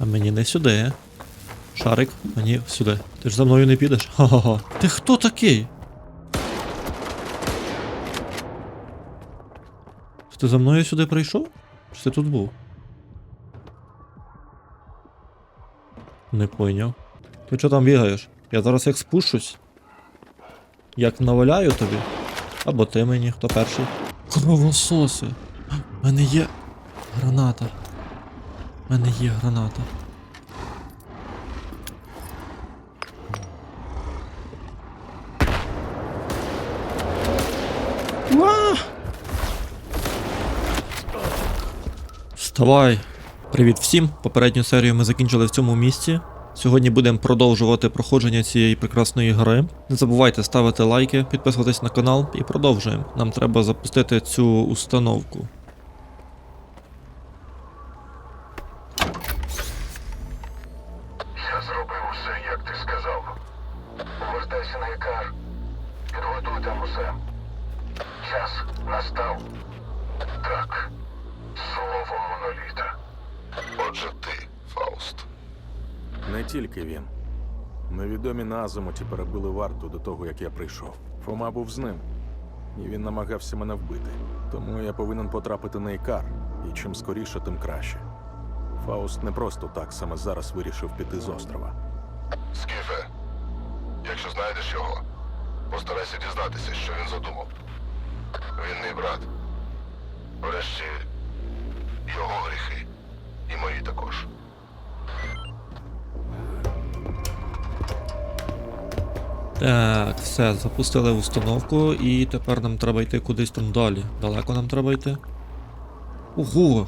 А мені не сюди. Шарик, мені сюди. Ти ж за мною не підеш? Ха-ха-ха. Ти хто такий? Ти за мною сюди прийшов? Чи ти тут був? Не пойняв. Ти що там бігаєш? Я зараз як спущусь. Як наваляю тобі. Або ти мені, хто перший. Кровососи. У мене є граната. У мене є граната. Уа! Вставай! Привіт всім! Попередню серію ми закінчили в цьому місці. Сьогодні будемо продовжувати проходження цієї прекрасної гри. Не забувайте ставити лайки, підписуватись на канал і продовжуємо. Нам треба запустити цю установку. Я зробив усе, як ти сказав. Повертайся на якар. Підготуй там усе. Час настав. Так. Слово моноліта. Отже ти, Фауст. Не тільки він. Невідомі на Азимуті перебили варту до того, як я прийшов. Фома був з ним, і він намагався мене вбити. Тому я повинен потрапити на Ікар, і чим скоріше, тим краще. Фауст не просто так саме зараз вирішив піти з острова. Скіфе, якщо знайдеш його, постарайся дізнатися, що він задумав. Він мій брат. Врешті його гріхи. І мої також. Так, все, запустили установку і тепер нам треба йти кудись там далі. Далеко нам треба йти. Ого!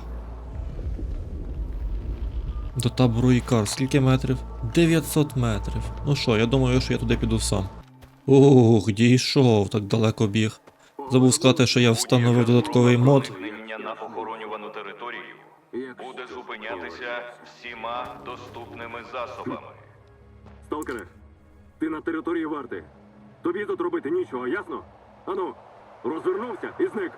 До табору Ікар. Скільки метрів? 900 метрів. Ну що, я думаю, що я туди піду сам. Ох, дійшов, так далеко біг. Забув сказати, що я встановив додатковий мод. На охоронювану територію буде зупинятися всіма доступними засобами. Сталкере, ти на території варти. Тобі тут робити нічого, ясно? Ану, розвернувся і зник.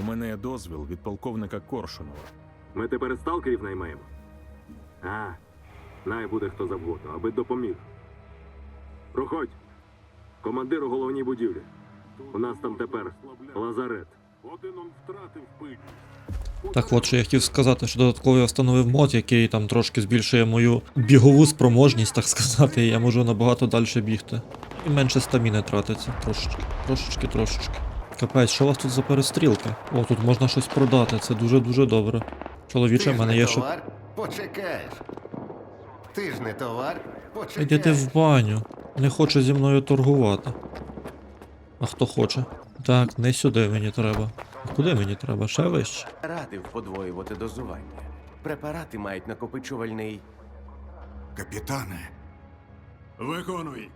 У мене є дозвіл від полковника Коршунова. Ми тепер сталкерів наймаємо. А, най буде хто завгодно, аби допоміг. Проходь. Командир у головній будівлі. У нас там тепер лазарет. Один он втратив пильність. Так от, що я хотів сказати, що додатково я встановив мод, який там трошки збільшує мою бігову спроможність, так сказати, і я можу набагато далі бігти. І менше стаміни тратиться. Трошечки, трошечки, трошечки. Капець, що у вас тут за перестрілки? О, тут можна щось продати, це дуже-дуже добре. Чоловіче, в мене є що. товар, почекаєш. Ти ж не товар, почекаєш. Іди ти в баню. Не хоче зі мною торгувати. А хто хоче? Так, не сюди мені треба. Куди мені треба? Ще вище? Радив подвоювати дозування. Препарати мають накопичувальний. Капітане. Виконуй.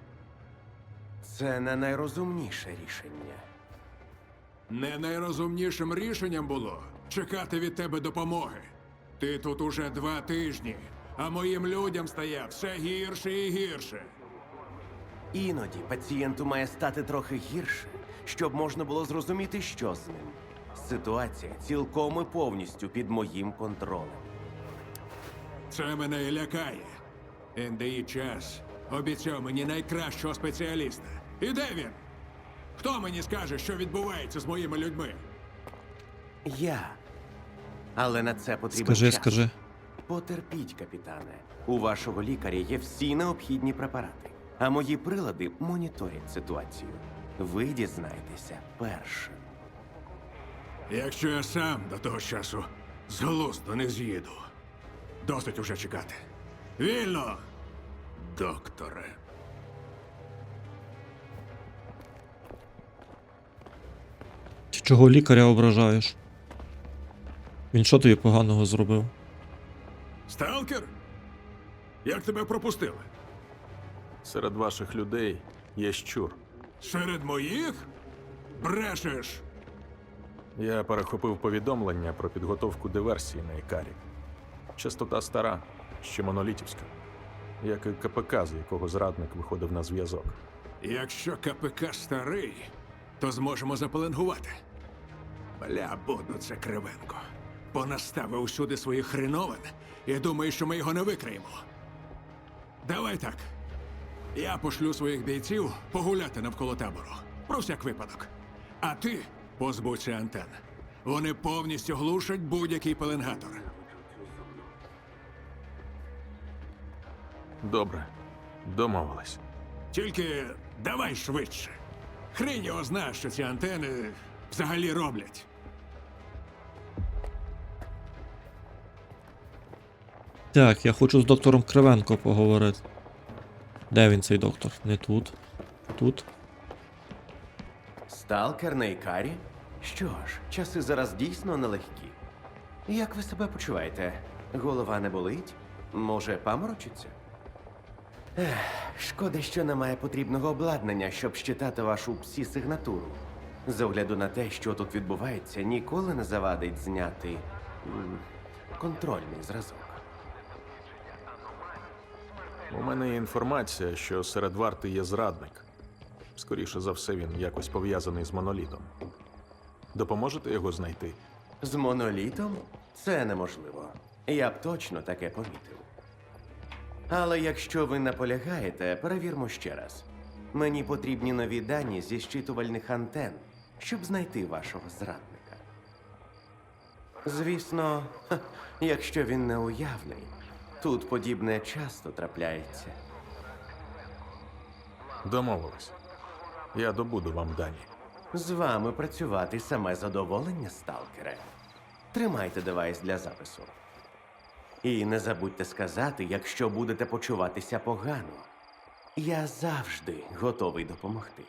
Це не найрозумніше рішення. Не найрозумнішим рішенням було чекати від тебе допомоги. Ти тут уже два тижні, а моїм людям стає все гірше і гірше. Іноді пацієнту має стати трохи гірше, щоб можна було зрозуміти, що з ним. Ситуація цілком і повністю під моїм контролем. Це мене і лякає. НДІ час обіцяв мені найкращого спеціаліста. І де він? Хто мені скаже, що відбувається з моїми людьми? Я. Але на це потрібен Скажи, час. скажи. Потерпіть, капітане. У вашого лікаря є всі необхідні препарати, а мої прилади моніторять ситуацію. Ви дізнаєтеся першим. Якщо я сам до того часу з глузду не з'їду. Досить уже чекати. Вільно, докторе. Ти чого лікаря ображаєш? Він що тобі поганого зробив? Сталкер? Як тебе пропустили? Серед ваших людей є щур. Серед моїх? Брешеш! Я перехопив повідомлення про підготовку диверсії на Ікарі. Частота стара, ще монолітівська, як і КПК, з якого зрадник виходив на зв'язок. Якщо КПК старий, то зможемо запеленгувати. Бля, будно це кривенко. понаставив усюди своїх хреновин і думає, що ми його не викриємо. Давай так. Я пошлю своїх бійців погуляти навколо табору. Про всяк випадок. А ти позбудься антен. Вони повністю глушать будь-який пеленгатор. Добре, домовились. Тільки давай швидше. Хрень його знає, що ці антени взагалі роблять. Так, я хочу з доктором Кривенко поговорити. Де він цей доктор? Не тут. Тут. Сталкер на Ікарі? Що ж, часи зараз дійсно нелегкі. Як ви себе почуваєте? Голова не болить? Може, паморочиться? Ех, шкода, що немає потрібного обладнання, щоб щитати вашу псі-сигнатуру. З огляду на те, що тут відбувається, ніколи не завадить зняти м, контрольний зразок. У мене є інформація, що серед варти є зрадник. Скоріше за все, він якось пов'язаний з монолітом. Допоможете його знайти? З монолітом це неможливо. Я б точно таке помітив. Але якщо ви наполягаєте, перевірмо ще раз. Мені потрібні нові дані зі щитувальних антен, щоб знайти вашого зрадника. Звісно, ха, якщо він не уявний, тут подібне часто трапляється. Домовились. Я добуду вам дані. З вами працювати саме задоволення, сталкере. Тримайте девайс для запису. І не забудьте сказати, якщо будете почуватися погано. Я завжди готовий допомогти.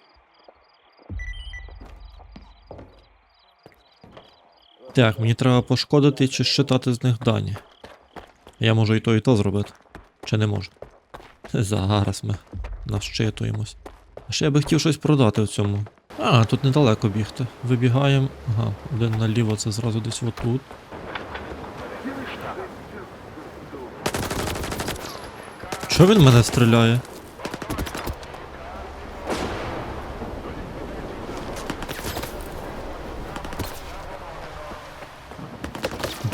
Так, мені треба пошкодити чи щитати з них дані. Я можу і то, і то зробити. Чи не можу? Зараз ми навщитуємось. А ще я би хотів щось продати в цьому. А, тут недалеко бігти. Вибігаємо. Ага, один наліво, це зразу десь отут. Чого він мене стріляє?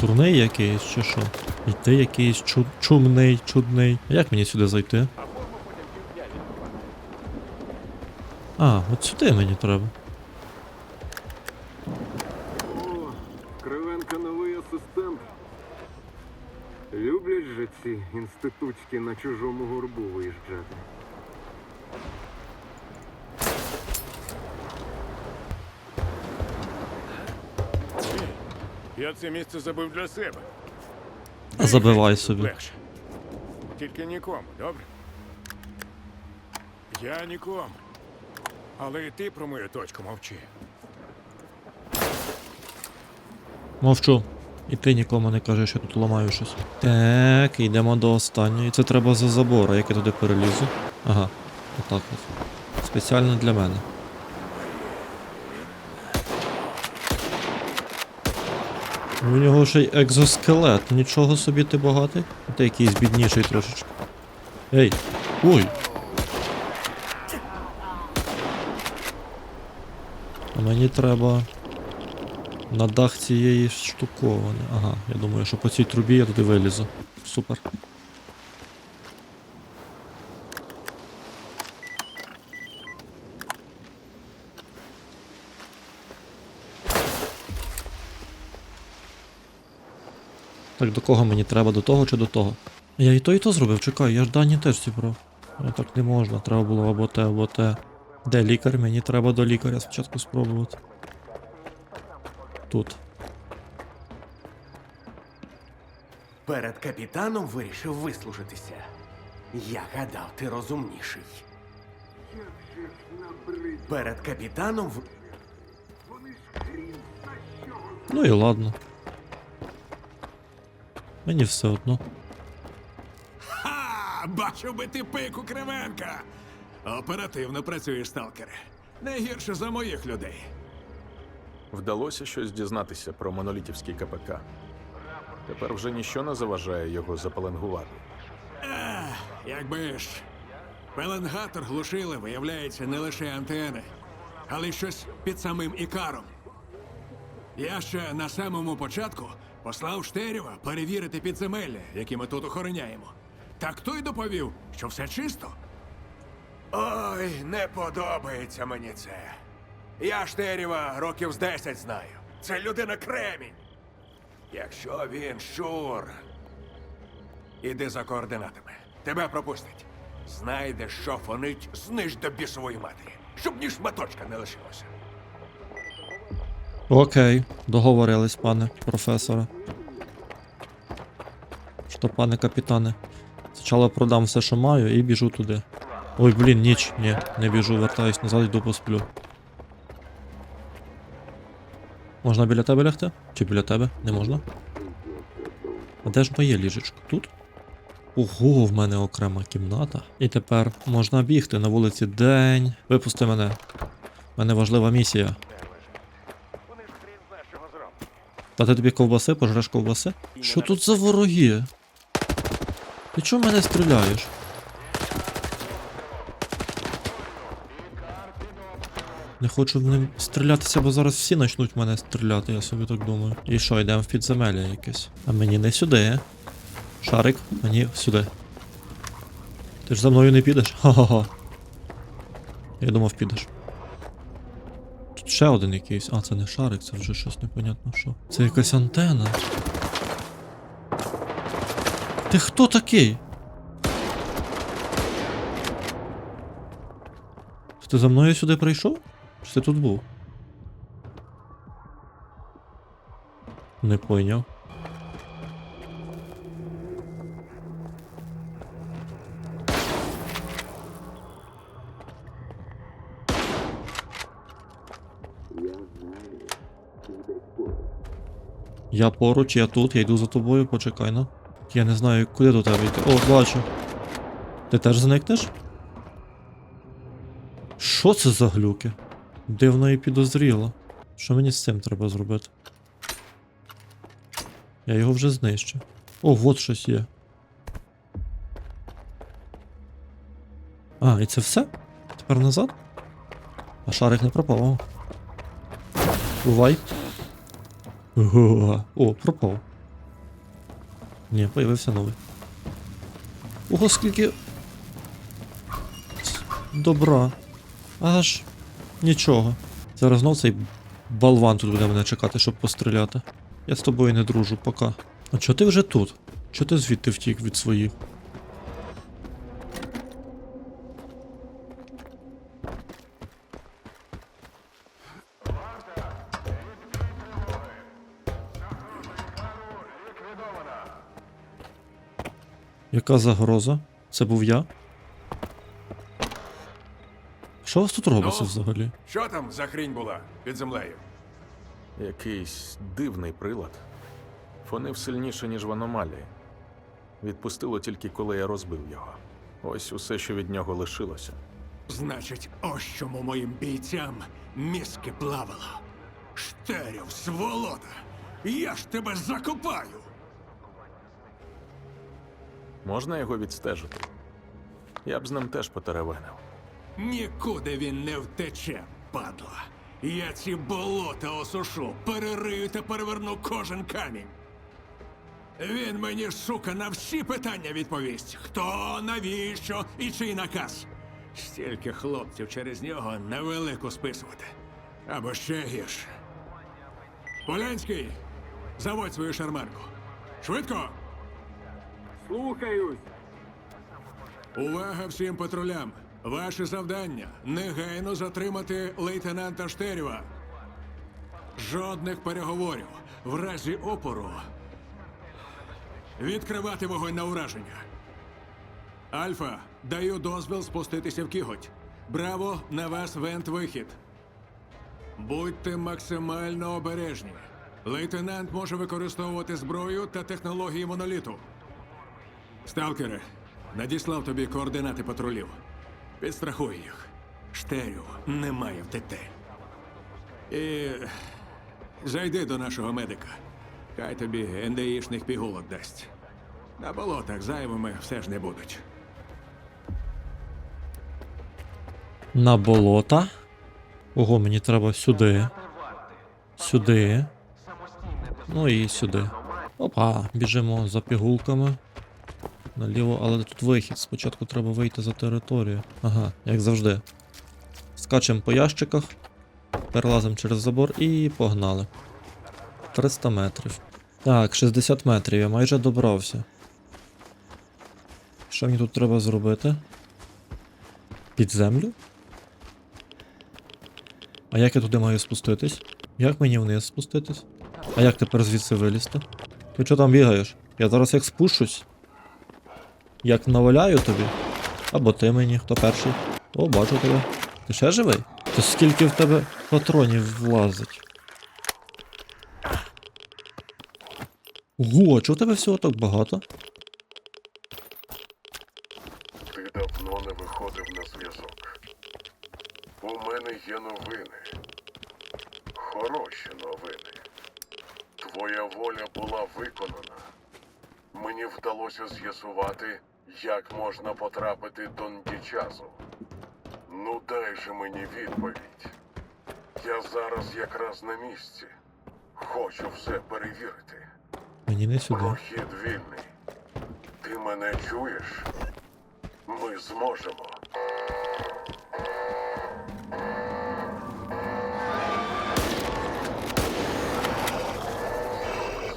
Дурний якийсь чи що? І ти якийсь чу- чумний, чудний. Як мені сюди зайти? А, от сюди мені треба. О, Кривенка новий асистент. Люблять же ці інститутські на чужому горбу виїжджати. Я це місце забив для себе. А забивай собі. Легше. Тільки нікому, добре? Я нікому. Але і ти про мою точку мовчи. Мовчу. І ти нікому не кажеш, що тут ламаю щось. Так, йдемо до останньої. Це треба за забора, як я туди перелізу. Ага, отак от. Спеціально для мене. У нього ще й екзоскелет. Нічого собі ти багатий. Ти якийсь бідніший трошечки. Ей! Ой! Мені треба на дах цієї штуковини. Ага, я думаю, що по цій трубі я туди вилізу. Супер. Так, до кого мені треба? До того чи до того? Я і то, і то зробив, чекай, я ж дані теж зібрав. Так не можна, треба було або те, або те. Де лікар? Мені треба до лікаря спочатку спробувати. Тут. Перед капітаном вирішив вислужитися. Я гадав, ти розумніший. Перед капітаном в... Ну і ладно. Мені все одно. Ха! Бачив би ти пику Кривенка! Оперативно працюєш, сталкере. Не гірше за моїх людей. Вдалося щось дізнатися про монолітівський КПК. Тепер вже ніщо не заважає його запаленгувати. Якби ж. Пеленгатор глушили, виявляється, не лише антени, але й щось під самим ікаром. Я ще на самому початку послав Штерєва перевірити підземелля, які ми тут охороняємо. Так той доповів, що все чисто. Ой, не подобається мені це. Я Штерєва років з 10 знаю. Це людина кремінь. Якщо він щур, іди за координатами. Тебе пропустять. Знайдеш, що фонить, зниж до бісової матері, щоб ні шматочка не лишилося. Окей, договорились, пане професоре. Що, пане капітане? Спочатку продам все, що маю, і біжу туди. Ой, блін, ніч. Ні, не біжу, вертаюсь назад, йду посплю. Можна біля тебе лягти? Чи біля тебе? Не можна? А де ж моє ліжечко? Тут? Ого, в мене окрема кімната. І тепер можна бігти на вулиці день. Випусти мене. У мене важлива місія. Дати тобі ковбаси, пожреш ковбаси? Що тут за вороги? Ти чого мене стріляєш? Не хочу в ним стрілятися, бо зараз всі почнуть в мене стріляти, я собі так думаю. І що, йдемо в підземелля якесь. А мені не сюди. Шарик, мені сюди. Ти ж за мною не підеш? Ха-ха-ха. Я думав, підеш. Тут ще один якийсь. А, це не шарик, це вже щось непонятно що. Це якась антена. Ти хто такий? Ти за мною сюди прийшов? Чи ти тут був? Не пойняв. Я поруч, я тут, я йду за тобою, почекай ну. Я не знаю, куди до тебе йти. О, бачу. Ти теж зникнеш? Що це за глюки? Дивно і підозріло. Що мені з цим треба зробити? Я його вже знищив. О, от щось є. А, і це все? Тепер назад? А шарик не пропав. Бувай. Ого. О, пропав. Ні, появився новий. Ого, скільки. Добра. Аж нічого. Зараз знов цей болван тут буде мене чекати, щоб постріляти. Я з тобою не дружу, пока. А чого ти вже тут? Чого ти звідти втік від своїх? Яка загроза? Це був я? Що у вас тут робиться Ну? взагалі? Що там за хрінь була під землею? Якийсь дивний прилад. Фонив сильніше, ніж в аномалії. Відпустило тільки коли я розбив його. Ось усе, що від нього лишилося. Значить, ось чому моїм бійцям мізки плавало. Штерів, сволота! Я ж тебе закопаю! Можна його відстежити? Я б з ним теж потеревенив. Нікуди він не втече, падла. Я ці болота осушу, перерию та переверну кожен камінь. Він мені, сука, на всі питання відповість. Хто, навіщо і чий наказ. Стільки хлопців через нього на велику списувати. Або ще гірше. Полянський, заводь свою шарманку. Швидко! Слухаюсь! Увага всім патрулям! Ваше завдання негайно затримати лейтенанта Штерєва. Жодних переговорів. В разі опору. Відкривати вогонь на ураження. Альфа, даю дозвіл спуститися в кіготь. Браво, на вас вент вихід. Будьте максимально обережні. Лейтенант може використовувати зброю та технології моноліту. Сталкере, надіслав тобі координати патрулів. Підстрахуй їх. Штерю немає втекти. І зайди до нашого медика. Хай тобі НДІшних пігулок дасть. На болотах зайвими все ж не будуть. На болота. Ого, мені треба сюди. Сюди. Ну і сюди. Опа, біжимо за пігулками. Наліво, але тут вихід. Спочатку треба вийти за територію. Ага, як завжди. Скачемо по ящиках, перелазимо через забор і погнали. 300 метрів. Так, 60 метрів, я майже добрався. Що мені тут треба зробити? Під землю? А як я туди маю спуститись? Як мені вниз спуститись? А як тепер звідси вилізти? Ти що там бігаєш? Я зараз як спущусь. Як наваляю тобі. Або ти мені, хто перший. О, бачу тебе. Ти ще живий? То скільки в тебе патронів влазить? Ого, чого у тебе всього так багато? Ти давно не виходив на зв'язок. У мене є новини. Хороші новини. Твоя воля була виконана. Мені вдалося з'ясувати, як можна потрапити до Ндічазу. Ну дай же мені відповідь. Я зараз якраз на місці. Хочу все перевірити. Мені не сюди. Прохід вільний. Ти мене чуєш? Ми зможемо.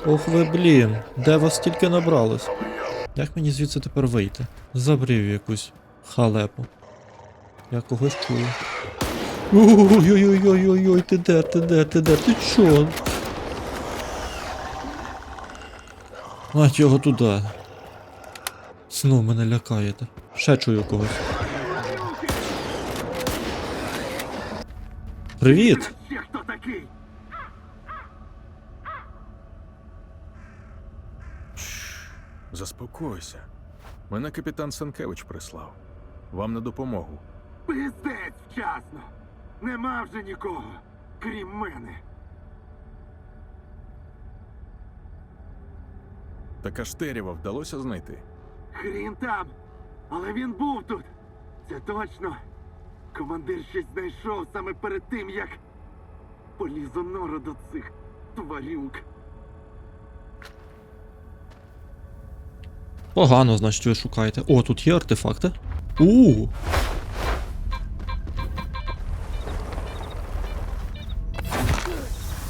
Ох ви блін, де вас стільки набралось? Як мені звідси тепер вийти? Забрів якусь халепу. Я когось чую. Ой-ой-ой-ой-ой, ти де, ти де, ти де, ти чо? Мать його туди. Знов мене лякаєте. Ще чую когось. Привіт! Хто такий? Заспокойся. Мене капітан Санкевич прислав. Вам на допомогу. Пиздець вчасно. Нема вже нікого, крім мене. Така Штерєва вдалося знайти. Хрін там. Але він був тут. Це точно. Командир щось знайшов саме перед тим, як поліз у нору до цих тварюк. Погано, значить, ви шукаєте. О, тут є артефакти. У.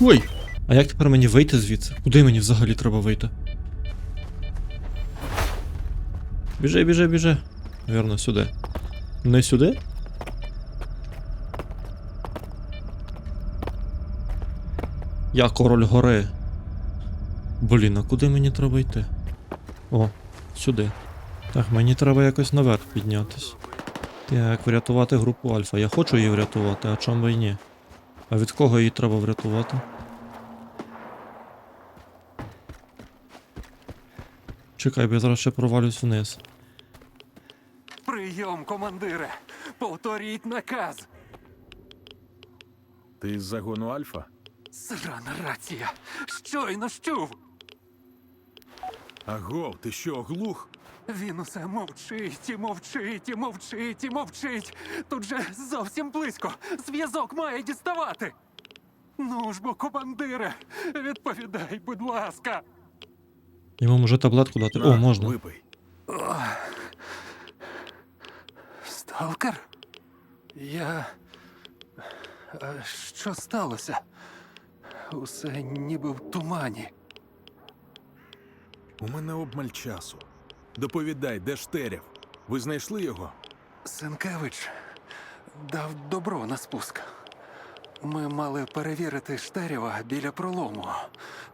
Ой! А як тепер мені вийти звідси? Куди мені взагалі треба вийти? Біжи, біжи, біжи. Вірно, сюди. Не сюди? Я король гори. Блін, а куди мені треба йти? О, сюди. Так, мені треба якось наверх піднятись. Так, врятувати групу Альфа. Я хочу її врятувати, а чому би і ні? А від кого її треба врятувати? Чекай, бо я зараз ще провалюсь вниз. Прийом, командире! Повторіть наказ! Ти із загону Альфа? Срана рація! Щойно ж чув! Агов, ти що, глух? Він усе мовчить і мовчить і мовчить і мовчить. Тут же зовсім близько. Зв'язок має діставати. Ну ж бо, командире, відповідай, будь ласка. Йому може таблетку дати. О, можна. Випий. Сталкер? Я. Що сталося? Усе ніби в тумані. У мене обмаль часу. Доповідай, де Штерєв? Ви знайшли його? Сенкевич дав добро на спуск. Ми мали перевірити Штерєва біля пролому.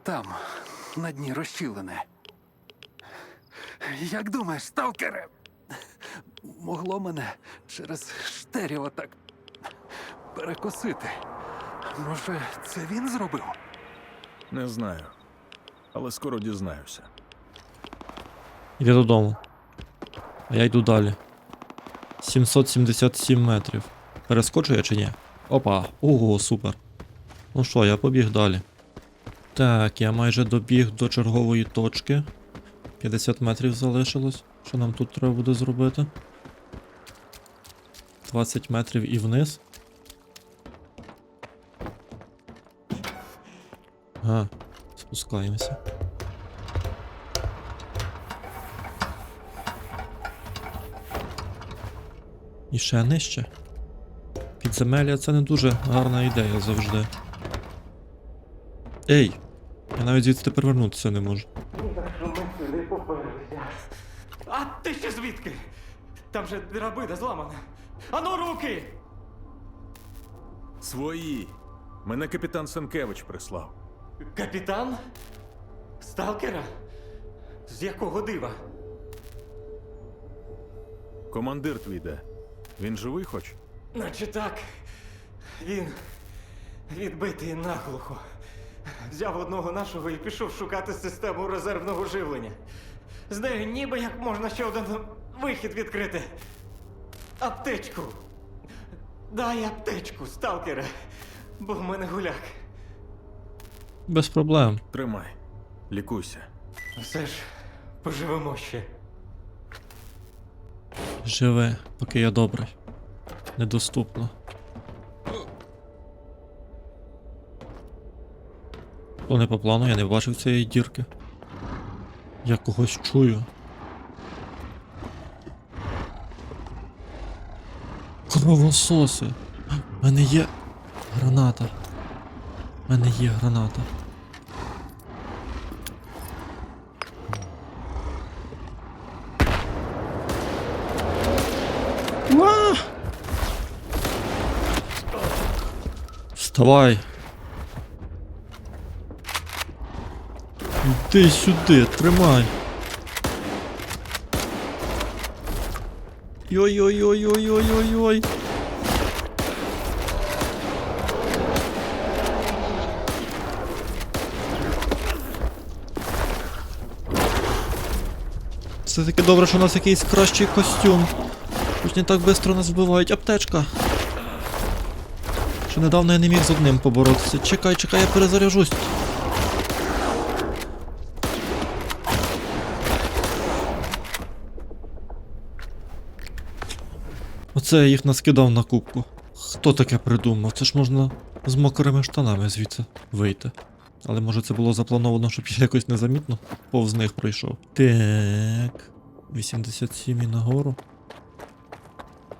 Там, на дні розчілини. Як думаєш, сталкере? Могло мене через Штерєва так перекосити. Може, це він зробив? Не знаю. Але скоро дізнаюся. Іди додому. А я йду далі. 777 метрів. Перескочу я чи ні? Опа, ого, супер. Ну що, я побіг далі. Так, я майже добіг до чергової точки. 50 метрів залишилось. Що нам тут треба буде зробити? 20 метрів і вниз. Ага. Спускаємося. І ще нижче. Підземелля це не дуже гарна ідея завжди. Ей! Я навіть звідси повернутися не можу. А ти ще звідки? Там же драбина зламана. Ану руки! Свої. Мене капітан Сенкевич прислав. Капітан? Сталкера? З якого дива? Командир твій де. Він живий хоч? Наче так. Він відбитий наглухо. Взяв одного нашого і пішов шукати систему резервного живлення. З нею ніби як можна ще один вихід відкрити. Аптечку. Дай аптечку, сталкере. Бо в мене гуляк. Без проблем. Тримай. Лікуйся. Все ж поживемо ще. Живе, поки я добрий. Недоступно. То не по плану, я не бачив цієї дірки. Я когось чую. Кровососи. У мене є граната. У мене є граната. Уа! Вставай. Іди сюди, тримай. Йой-йой-йой-йой-йой-йой. Все таки добре, що у нас якийсь кращий костюм. Хоч не так швидко нас вбивають. Аптечка. Ще недавно я не міг з одним поборотися. Чекай, чекай, я перезаряжусь. Оце я їх наскидав на кубку. Хто таке придумав? Це ж можна з мокрими штанами звідси вийти. Але може це було заплановано, щоб я якось незамітно повз них пройшов. Так. 87 і нагору.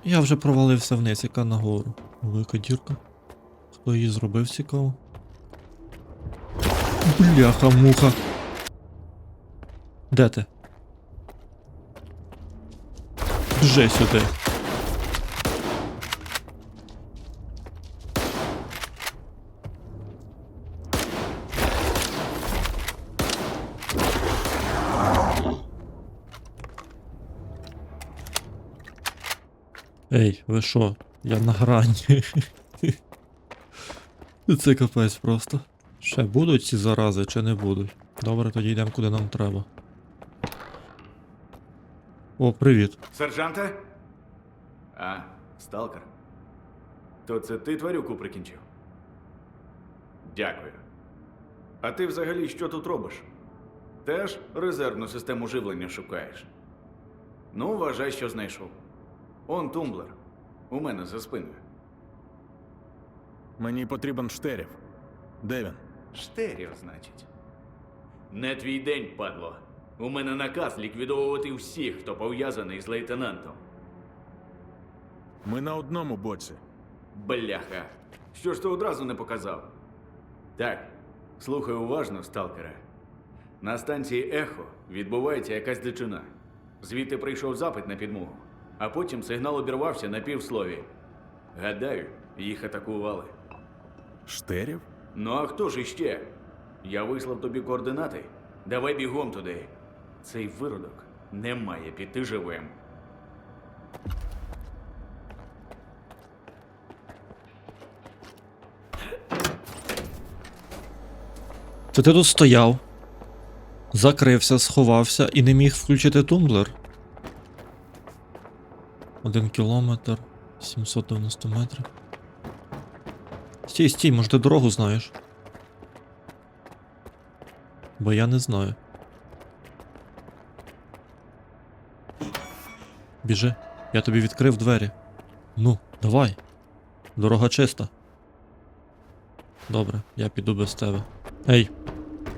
Я вже провалився вниз, яка нагору. Велика дірка. Хто її зробив цікаво? Бляха, муха. Де ти? Вже сюди. Ей, ви що? Я на грані. Це капець просто. Ще будуть ці зарази чи не будуть? Добре, тоді йдемо куди нам треба. О, привіт. Сержанте? А, сталкер. То це ти тварюку прикінчив? Дякую. А ти взагалі що тут робиш? Теж резервну систему живлення шукаєш? Ну, вважай, що знайшов. Он тумблер. У мене за спиною. Мені потрібен штерів. Де він? Штерів, значить. Не твій день, падло. У мене наказ ліквідовувати всіх, хто пов'язаний з лейтенантом. Ми на одному боці. Бляха. Що ж ти одразу не показав? Так, слухай уважно, сталкере. На станції Ехо відбувається якась дичина. Звідти прийшов запит на підмогу, а потім сигнал обірвався на півслові. Гадаю, їх атакували. Штерів? Ну а хто ж іще? Я вислав тобі координати. Давай бігом туди. Цей виродок не має піти живим. Це ти тут стояв, закрився, сховався і не міг включити тумблер. Один кілометр, 790 метрів. Стій, стій, може ти дорогу знаєш? Бо я не знаю. Біжи, я тобі відкрив двері. Ну, давай. Дорога чиста. Добре, я піду без тебе. Ей,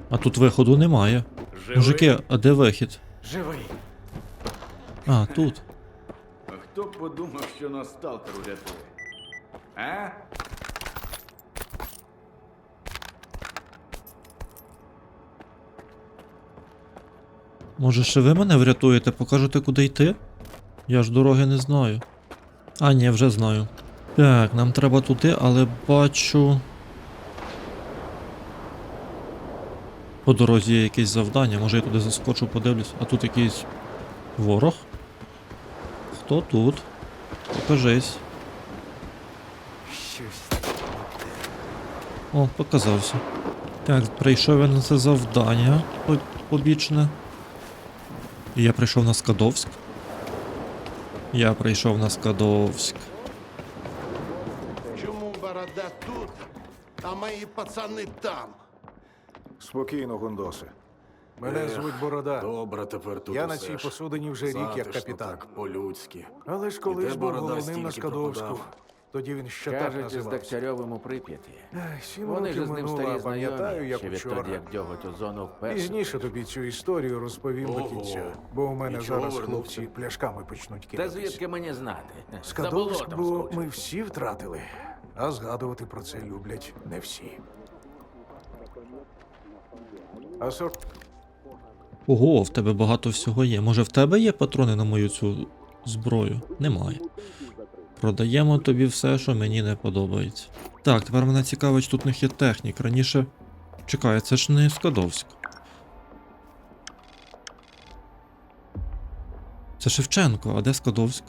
А тут виходу немає. Мужики, а де вихід? Живий. А, тут. А хто б подумав, що нас сталкер урятує? А? Може, ще ви мене врятуєте, покажете, куди йти? Я ж дороги не знаю. А, ні, вже знаю. Так, нам треба туди, але бачу. По дорозі є якесь завдання, може я туди заскочу, подивлюсь. А тут якийсь ворог? Хто тут? Покажись. О, показався. Так, прийшов я на це завдання побічне. І я прийшов на Скадовськ. Я прийшов на Скадовськ. Чому борода тут, а мої пацани там? Спокійно, Гондосе. Мене звуть Борода. Добре тепер тут Я на усе цій ж. посудині вже рік як Затишно капітан. так, по-людськи. Але ж колись де був Борода головним на стільки Скадовську. пропадав? Тоді він ще так Кажуть, з називався. Дегтярьовим у Прип'яті. Ех, Сім Вони ж з ним минуло, старі а пам'ятаю, знайомі, як ще відтоді, вчора. як дьоготь у зону вперше. Пізніше тобі цю історію розповім до Ого. кінця, бо у мене І чого зараз вернувся? хлопці пляшками почнуть Та звідки мені знати? За Скадовськ, болотом бо скучив. ми всі втратили, а згадувати про це люблять не всі. А сор... Ого, в тебе багато всього є. Може в тебе є патрони на мою цю зброю? Немає. Продаємо тобі все, що мені не подобається. Так, тепер мене цікавить, тут в них є технік. Раніше. Чекай, це ж не Скадовськ. Це Шевченко, а де Скадовськ?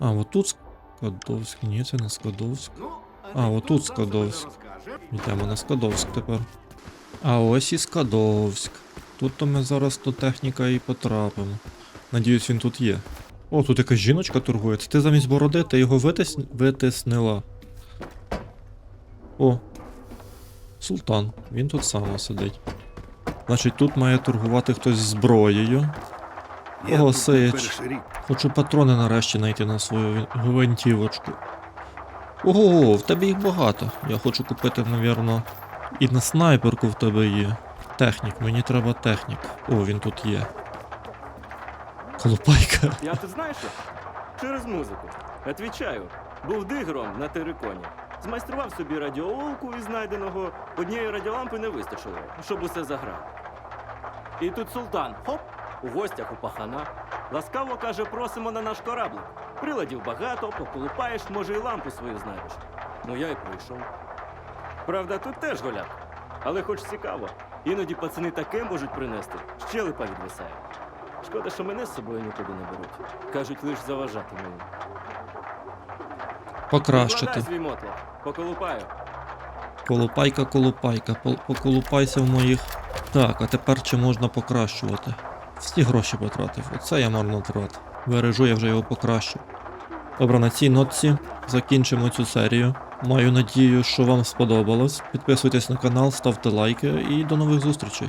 А, отут Скадовськ. Ні, це не Скадовськ. А, отут Скадовськ. Йдемо на Скадовськ тепер. А ось і Скадовськ. Тут то ми зараз до техніка і потрапимо. Надіюсь, він тут є. О, тут якась жіночка торгує. Це ти замість бороди, ти його витис... витиснила. О. Султан. Він тут сам сидить. Значить, тут має торгувати хтось зброєю. О, Сич. Хочу патрони нарешті знайти на свою гвинтівочку. Ого, в тебе їх багато. Я хочу купити, навірно. І на снайперку в тебе є. Технік, мені треба технік. О, він тут є. Колупайка. Я тут знаєш що? Через музику. Отвічаю, був дигром на териконі. Змайстрував собі радіоолку із знайденого, однієї радіолампи не вистачило, щоб усе заграв. І тут султан, хоп, у гостях у пахана. Ласкаво каже, просимо на наш кораблик. Приладів багато, поколупаєш, може, і лампу свою знайдеш. Ну я й прийшов. Правда, тут теж голяк. Але хоч цікаво, іноді пацани таке можуть принести, щелепа відвисає. Шкода, що мене з собою нікуди не беруть. Кажуть, лиш заважати мені. Покращити. Свій мотлох, поколупаю. Колупайка, колупайка, пол- поколупайся в моїх. Так, а тепер чи можна покращувати? Всі гроші потратив. Оце я марно тратив. Бережу, я вже його покращив. Добре, на цій нотці закінчимо цю серію. Маю надію, що вам сподобалось. Підписуйтесь на канал, ставте лайки і до нових зустрічей.